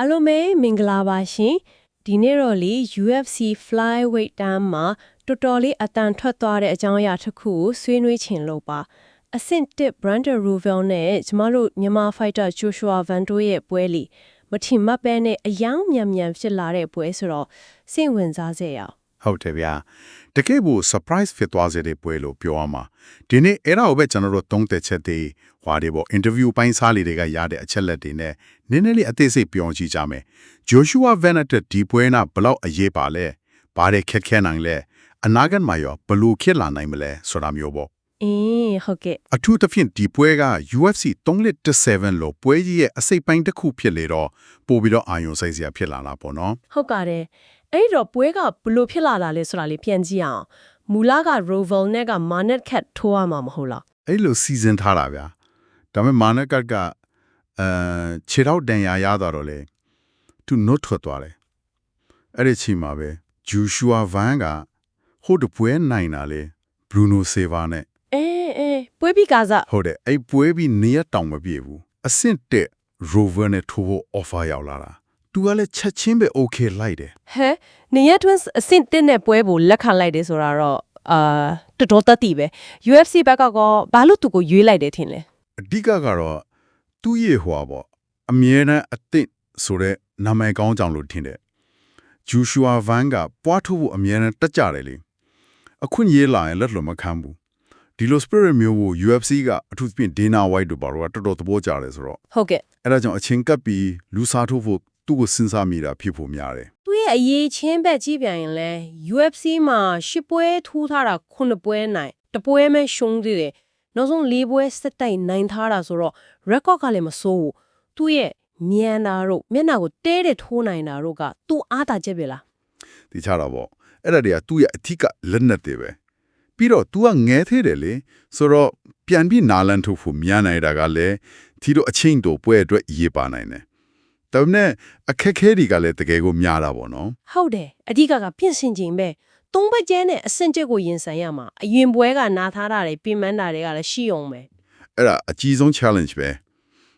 အားလုံးပဲမင်္ဂလာပါရှင်ဒီနေ့တော့လေ UFC flyweight တန်းမှာတော်တော်လေးအတန်ထွက်သွားတဲ့အကြောင်းအရာတစ်ခုကိုဆွေးနွေးချင်လို့ပါအဆင့်1 Brandon Royval နဲ့ကျမတို့မြန်မာ fighter Joshua Van Do ရဲ့ပွဲလီမထင်မှတ်ပဲနဲ့အယောင်မြန်မြန်ဖြစ်လာတဲ့ပွဲဆိုတော့စိတ်ဝင်စားစေရအောင် ဟုတ်တယ်ဗျာတကယ်ကို surprise ဖြစ်သွားစေတဲ့ပွဲလို့ပြောရမှာဒီနေ့အဲ့ဒါကိုပဲကျွန်တော်တို့သုံးသက်ချက်တွေဟွာတွေပေါ့ interview ပိုင်းစားလေးတွေကရတဲ့အချက်လက်တွေနဲ့နည်းနည်းလေးအသေးစိတ်ပြောကြည့်ကြမယ် Joshua Van တဲ့ဒီပွဲနာဘလောက်အရေးပါလဲဘာတွေခက်ခဲနိုင်လဲအနာဂတ်မှာရောဘယ်လို့ဖြစ်လာနိုင်မလဲဆိုတာမျိုးပေါ့ အင်းဟုတ်ကဲ့အထူးသဖြင့်ဒီပွဲက UFC 317လို့ပွဲကြီးရဲ့အစိပ်ပိုင်းတစ်ခုဖြစ်လေတော့ပို့ပြီးတော့အာရုံစိုက်စရာဖြစ်လာတာပေါ့နော်ဟုတ်ပါတယ်အဲ့တော့ပွဲကဘလို့ဖြစ်လာတာလဲဆိုတာလေးပြန်ကြည့်အောင်မူလက Roval နဲ့က Manet Cat ထိုးရမှာမဟုတ်လားအဲ့လိုစီစဉ်ထားတာဗျာဒါပေမဲ့မာနကတ်ကအဲခြေထောက်တန်ရာရသွားတော့လေသူနှုတ်ထွက်သွားတယ်အဲ့ဒီချိန်မှာပဲဂျူရှူအာဗန်ကဟိုတပွဲနိုင်တာလေဘရူနိုဆေဗာနဲ့အေးအေး ပွဲပြီးကစားဟုတ်တယ်အဲ့ပွဲပြီးနေရတောင်မပြေဘူးအဆင့်တက်ရိုဗာနဲ့ထိုးဖို့ offer ရောက်လာတာသူကလည်းချက်ချင်းပဲ okay လိုက်တယ်ဟဲနေရ twins အဆင့်တင်းတဲ့ပွဲကိုလက်ခံလိုက်တယ်ဆိုတာတော့အာတော်တော်တက်တည်ပဲ UFC ဘက်ကတော့ဘာလို့သူကိုရွေးလိုက်တယ်ထင်လဲအဓိကကတော့သူ့ရဲ့ဟွာပေါ့အမြဲတမ်းအသင့်ဆိုတဲ့နာမည်ကောင်းကြောင်လို့ထင်တယ်ဂျူရှူအာဗန်ကပွားထုတ်ဖို့အမြဲတမ်းတက်ကြတယ်လေအခွင့်ရေးလာရင်လက်လွန်မခံဘူး ဒီလို spirit မျိုးကို UFC ကအထူးသဖြင့် Dana White တို့ဘာလို့ကတော်တော်သဘောကျတယ်ဆိုတော့ဟုတ်ကဲ့အဲ့ဒါကြောင့်အချင်းကပ်ပြီးလူစားထုတ်ဖို့သူ့ကိုစဉ်းစားမိတာဖြစ်ဖို့များတယ်သူရဲ့အရေးချင်းဘက်ကြည့်ပြန်ရင်လဲ UFC မှာရှစ်ပွဲထိုးထားတာခုနှစ်ပွဲနိုင်တပွဲမဲ့ရှုံးသေးတယ်နောက်ဆုံး၄ပွဲစက်တိုက်နိုင်ထားတာဆိုတော့ record ကလည်းမစိုးဘူးသူရဲ့မြန်တာတို့မျက်နှာကိုတဲတဲ့ထိုးနိုင်တာတို့ကသူ့အားသာချက်ပဲလားဒီချတာပေါ့အဲ့ဒါတွေကသူ့ရဲ့အထက်ကလက်နက်တွေပဲ ပြီးတော့ तू ကငဲသေးတယ်လေဆိုတော့ပြန်ပြီးနာလန်ထုတ်ဖို့မြန်နိုင်တာကလည်းဒီတော့အချင်းတို့ပွဲအတွက်ရေးပါနိုင်တယ်ဒါပေမဲ့အခက်ခဲတွေကလည်းတကယ်ကိုများတာပေါ့နော်ဟုတ်တယ်အဓိကကပြင်ဆင်ခြင်းပဲသုံးပတ်ကျန်းနဲ့အဆင့်ချက်ကိုရင်ဆိုင်ရမှာအရင်ပွဲကနားထားတာတွေပြင်ပန်းတာတွေကလည်းရှိအောင်ပဲအဲ့ဒါအကြီးဆုံး challenge ပဲ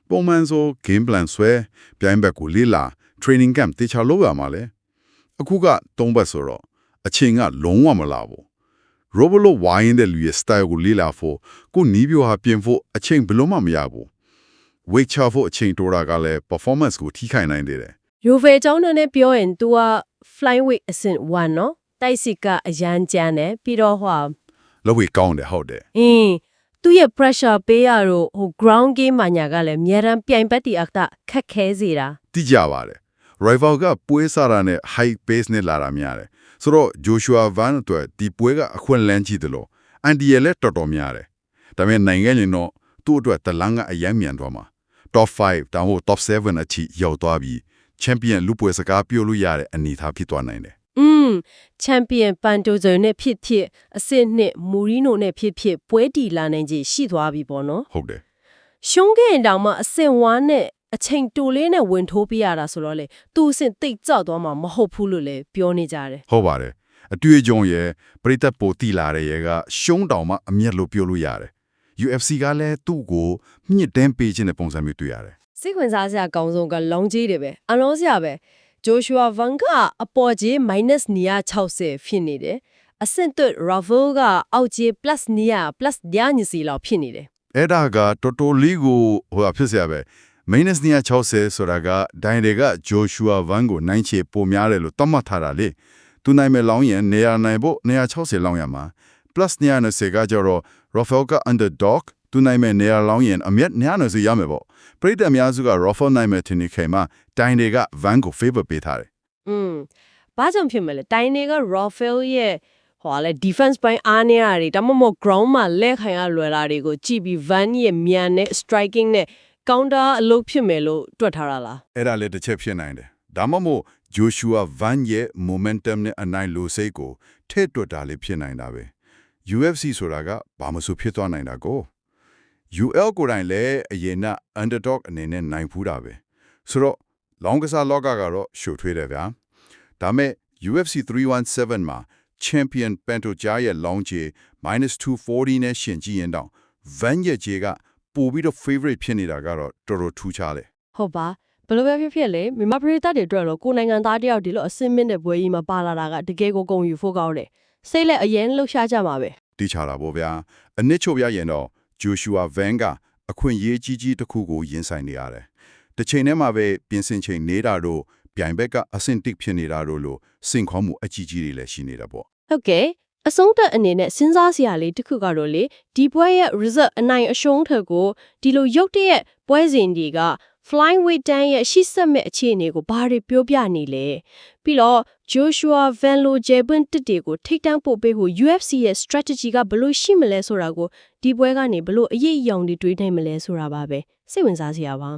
ပုံမှန်ဆို game plan ဆွဲပြိုင်ဘက်ကိုလေ့လာ training camp တေချာလုပ်ရမှာလေအခုကသုံးဘက်ဆိုတော့အချိန်ကလုံးဝမလာဘူး ရိုဘလိုဝိုင်းတဲ့လူရဲ့ style ကိုလေ့လာဖို့ကိုနီးပြိုဟာပြင်ဖို့အချိန်ဘလို့မှမရဘူး weight ချဖို့အချိန်တိုးတာကလည်း performance ကိုထိခိုက်နိုင်သေးတယ်။ရိုဗယ်ကျောင်းနဲ့ပြောရင် तू က flyweight အဆင့်1နော်။တိုက်စစ်ကအရန်ကြမ်းတယ်ပြီးတော့ဟောလဝေကောင်းတယ်ဟုတ်တယ်။အင်းသူ့ရဲ့ pressure ပေးရတော့ဟို ground game မှာညာကလည်းအများရန်ပြိုင်ပတ်တီအကခက်ခဲစေတာ။သိကြပါတယ် rival ကပွဲစားတာနဲ့ high pace နဲ့လာတာများတယ်ဆိုတော့ Joshua Van အတွက်ဒီပွဲကအခွင့်အလန်းကြီးတယ်လို့အန်ဒီရဲ့လည်းတော်တော်များတယ်ဒါပေမဲ့နိုင်ငံရင်တော့သူ့အတွက်တလန်းကအယမ်းမြန်သွားမှာ top 5တောင်ဖို့ top 7အထိရောက်သွားပြီး champion လူပွဲစကားပြောလို့ရတဲ့အနေအထားဖြစ်သွားနိုင်တယ်อืม champion ပန်တိုဇယ်နဲ့ဖြစ်ဖြစ်အဆင့်နှစ်မူရီနိုနဲ့ဖြစ်ဖြစ်ပွဲတီလာနိုင်ကြီးရှိသွားပြီပေါ့နော်ဟုတ်တယ်ရှုံးခဲ့ရင်တောင်မှအဆင့်1နဲ့ အချိန်တိုလေးနဲ့ဝင်ထိုးပြရတာဆိုတော့လေသူ့အဆင့်တိတ်ကြောက်သွားမှာမဟုတ်ဘူးလို့လည်းပြောနေကြတယ်ဟုတ်ပါတယ်အတွေ့အကြုံရဲ့ပရိသတ်ပိုတိလာတဲ့ရဲကရှုံးတောင်မှအမျက်လို့ပြောလို့ရတယ် UFC ကလည်းသူ့ကိုမြင့်တန်းပေးခြင်းတဲ့ပုံစံမျိုးတွေ့ရတယ်စိတ်ဝင်စားစရာကောင်းဆုံးကလောင်ကြီးတွေပဲအလုံးစရာပဲဂျိုရှွာဗန်ကအပေါ်ကြီး minus 960ဖြစ်နေတယ်အဆင့်သွတ် Ravel ကအောက်ကြီး plus 9 plus 9စီလောက်ဖြစ်နေတယ်အဲ့ဒါကတော်တော်လေးကိုဟိုဖြစ်စရာပဲ 260ဆိုတာကဒိုင်တွေကဂျိုရှူအာဗန်ကိုနိုင်ချေပိုများတယ်လို့သတ်မှတ်ထားတာလေသူနိုင်မဲ့လောင်းရင်နေရာနိုင်ဖို့260လောင်းရမှာ plus 290ကကြတော့ Rafael က underdog သူနိုင်မဲ့နေရာလောင်းရင်အမျက်290ရမယ်ပေါ့ပရိသတ်အများစုက Rafael နိုင်မဲ့ထင်နေခေမှာဒိုင်တွေက Van ကို favor ပေးထားတယ်อืมဘာကြောင့်ဖြစ်မလဲတိုင်းတွေက ravel ရဲ့ဟိုလေ defense ပိုင်းအားနေရတွေဒါမှမဟုတ် ground မှာလက်ခံရလွယ်တာတွေကိုကြည့်ပြီး van ရဲ့မြန်နဲ့ striking နဲ့ counter အလုပ်ဖြစ်မယ်လို့တွက်ထားတာလားအဲ့ဒါလည်းတစ်ချက်ဖြစ်နိုင်တယ်ဒါမှမဟုတ် Joshua Van ရဲ့ momentum နဲ့အနိုင်လိုစိတ်ကိုထဲ့တွက်တာလည်းဖြစ်နိုင်တာပဲ UFC ဆိုတာကဘာမှမဆိုဖြစ်သွားနိုင်တာကို UL ကိုယ်တိုင်လည်းအရင်က underdog အနေနဲ့နိုင်ဖူးတာပဲဆိုတော့လောင်းကစားလောကကတော့ရှုပ်ထွေးတယ်ဗျာဒါမဲ့ UFC 317မှာ champion Pantoja ရဲ့လောင်းချေ -240 နဲ့ရှင်ကြည့်ရင်တော့ Van ရဲ့ခြေက ပိုပြီးတော့ favorite ဖြစ်နေတာကတော့တော်တော်ထူးခြားတယ်ဟုတ်ပါဘယ်လိုပဲဖြစ်ဖြစ်လေမြန်မာပြည်သားတွေအတွက်တော့ကိုယ်နိုင်ငံသားတယောက်ဒီလိုအစင်းမင်းတဲ့ဘွဲကြီးမှာပါလာတာကတကယ်ကိုဂုဏ်ယူဖို့ကောင်းတယ်စိတ်လက်အရင်လှုပ်ရှားကြမှာပဲတိချတာပေါ့ဗျာအနစ်ချုပ်ပြရင်တော့ Joshua Van ကအခွင့်အရေးကြီးကြီးတစ်ခုကိုရင်ဆိုင်နေရတယ်တစ်ချိန်တည်းမှာပဲပြင်ဆင်ချိန်နေတာတို့ပြိုင်ဘက်ကအဆင့်တစ်ဖြစ်နေတာတို့လို့စင်ခေါ်မှုအကြီးကြီးတွေလည်းရှိနေတာပေါ့ဟုတ်ကဲ့ အဆုံးသက်အနေနဲ့စဉ်းစားစရာလေးတစ်ခုကတော့လေဒီပွဲရဲ့ result အနိုင်အရှုံးထက်ကိုဒီလိုရုပ်တရက်ပွဲစဉ်တွေက flying weight တန်းရဲ့ရှေ့ဆက်မဲ့အခြေအနေကိုဘာတွေပြောပြနေလဲပြီးတော့ Joshua Van Lo Jebin တစ်တွေကိုထိတ်တန့်ပို့ပေးဖို့ UFC ရဲ့ strategy ကဘယ်လိုရှိမလဲဆိုတာကိုဒီပွဲကနေဘယ်လိုအရေးအယောင်တွေတွေးနိုင်မလဲဆိုတာပါပဲစိတ်ဝင်စားစရာပါ